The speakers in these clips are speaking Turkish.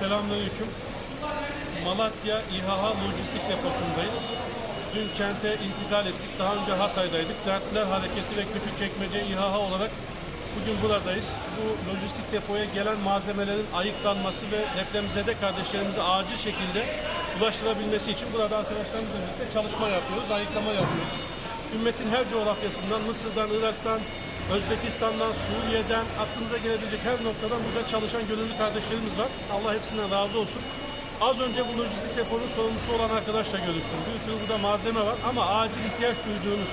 Selamünaleyküm. Malatya İHA Lojistik Deposu'ndayız. Dün kente intikal ettik. Daha önce Hatay'daydık. Dertler Hareketi ve Küçükçekmece İHA olarak bugün buradayız. Bu lojistik depoya gelen malzemelerin ayıklanması ve depremzede kardeşlerimize acil şekilde ulaştırabilmesi için burada arkadaşlarımızla birlikte çalışma yapıyoruz, ayıklama yapıyoruz. Ümmetin her coğrafyasından, Mısır'dan, Irak'tan, Özbekistan'dan, Suriye'den, aklınıza gelebilecek her noktadan burada çalışan gönüllü kardeşlerimiz var. Allah hepsinden razı olsun. Az önce bu lojistik deponun sorumlusu olan arkadaşla görüştüm. Bir sürü burada malzeme var ama acil ihtiyaç duyduğunuz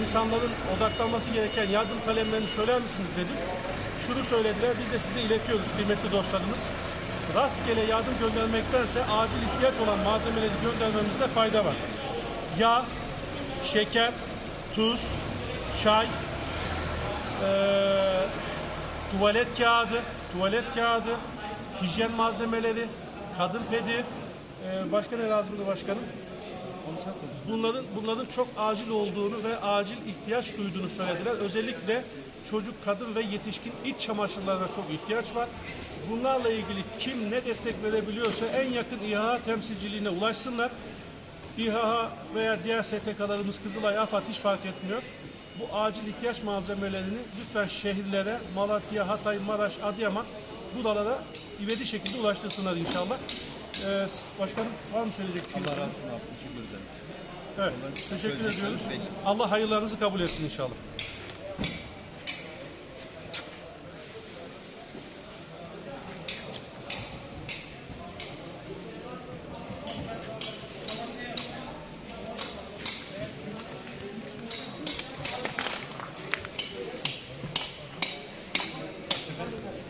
insanların odaklanması gereken yardım kalemlerini söyler misiniz dedim. Şunu söylediler, biz de size iletiyoruz kıymetli dostlarımız. Rastgele yardım göndermektense acil ihtiyaç olan malzemeleri göndermemizde fayda var. Yağ, şeker, tuz, çay, eee, tuvalet kağıdı, tuvalet kağıdı, hijyen malzemeleri, kadın pedi, eee, başka ne lazımdı başkanım? Bunların bunların çok acil olduğunu ve acil ihtiyaç duyduğunu söylediler. Özellikle çocuk, kadın ve yetişkin iç çamaşırlarına çok ihtiyaç var. Bunlarla ilgili kim ne destek verebiliyorsa en yakın İHA temsilciliğine ulaşsınlar. İHA veya diğer STK'larımız Kızılay, AFAD hiç fark etmiyor. Bu acil ihtiyaç malzemelerini lütfen şehirlere, Malatya, Hatay, Maraş, Adıyaman buralara ivedi şekilde ulaştırsınlar inşallah. Ee, başkanım var mı söyleyecek bir şey? Allah razı olsun abi. Teşekkür ederim. Evet, teşekkür ediyoruz. Allah hayırlarınızı kabul etsin inşallah. Спасибо.